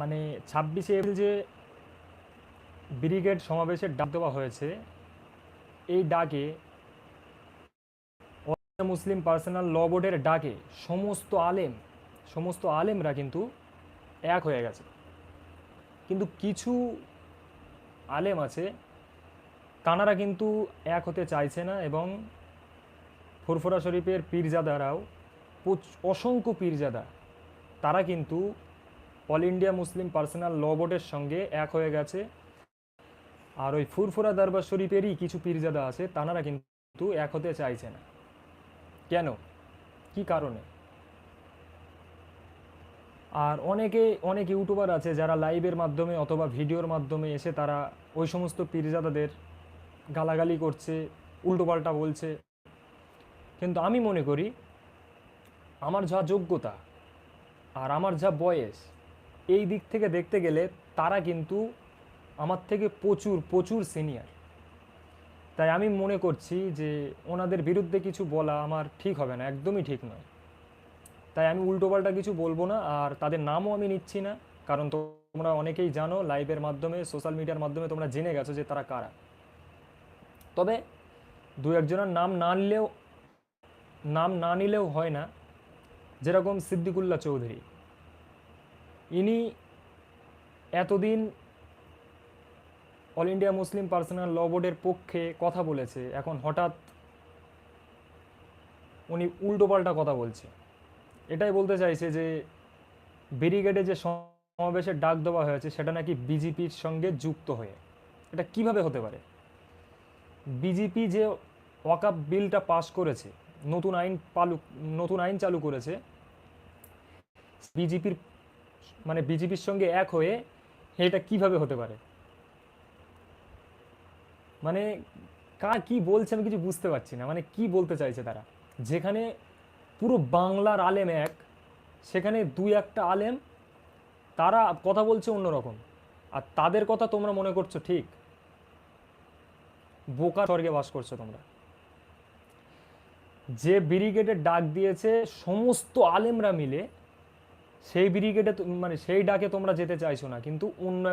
মানে ছাব্বিশে এপ্রিল যে ব্রিগেড সমাবেশের ডাক দেওয়া হয়েছে, এই ডাকে মুসলিম পার্সোনাল ল বোর্ডের ডাকে সমস্ত আলেম, সমস্ত আলেমরা কিন্তু এক হয়ে গেছে। কিন্তু কিছু আলেম আছে তানারা কিন্তু এক হতে চাইছে না এবং ফুরফুরা শরীফের পীরজাদারাও অসংখ্য পীরজাদা, তারা কিন্তু all India Muslim personal law বোর্ডের সঙ্গে এক হয়ে গেছে। আর ওই ফুরফুরা দরবার শরীফেরই কিছু পীরজাদা আছে, তানারা কিন্তু এক হতে চাইছে না। কেন? কি কারণে? আর অনেকে, অনেক ইউটিউবার আছে যারা লাইভের মাধ্যমে অথবা ভিডিওর মাধ্যমে এসে তারা ওই সমস্ত পীরজাদাদের গালাগালি করছে, উল্টোপাল্টা বলছে। কিন্তু আমি মনে করি, আমার যা যোগ্যতা আর আমার যা বয়স এই দিক থেকে দেখতে গেলে তারা কিন্তু আমার থেকে প্রচুর প্রচুর সিনিয়র তাই আমি মনে করছি যে ওনাদের বিরুদ্ধে কিছু বলা আমার ঠিক হবে না, একদমই ঠিক নয়। তাই আমি উল্টোপাল্টা কিছু বলব না, আর তাদের নামও আমি নিচ্ছি না, কারণ তোমরা অনেকেই জানো লাইভের মাধ্যমে সোশ্যাল মিডিয়ার মাধ্যমে তোমরা জেনে গেছো যে তারা কারা। তবে দু একজনের নাম না নিলেও, নাম না নিলেও হয় না, যেরকম সিদ্দিকুল্লাহ চৌধুরী। ইনি এতদিন all India Muslim personal law বোর্ডের পক্ষে কথা বলেছে। এখন হঠাৎ উনি উল্টোপাল্টা কথা বলছে। এটাই বলতে চাইছে যে ব্যারিগেডে যে সমাবেশের ডাক দেওয়া হয়েছে, সেটা নাকি বিজেপির সঙ্গে যুক্ত হয়ে। এটা কীভাবে হতে পারে? বিজেপি যে ওয়াকাপ বিলটা পাস করেছে, নতুন আইন পালু, নতুন আইন চালু করেছে, বিজেপির মানে বিজেপির সঙ্গে এক হয়ে এটা কীভাবে হতে পারে? মানে কার কি বলছে আমি কিছু বুঝতে পারছি না। মানে কি বলতে চাইছে তারা? যেখানে পুরো বাংলার আলেম এক, সেখানে দুই একটা আলেম, তারা কথা বলছে অন্যরকম আর তাদের কথা তোমরা মনে করছ ঠিক? বোকা স্বর্গে বাস করছ তোমরা। যে ব্রিগেডের ডাক দিয়েছে, সমস্ত আলেমরা মিলে সেই ব্রিগেডে মানে সেই ডাকে তোমরা যেতে চাইছো না কিন্তু অন্য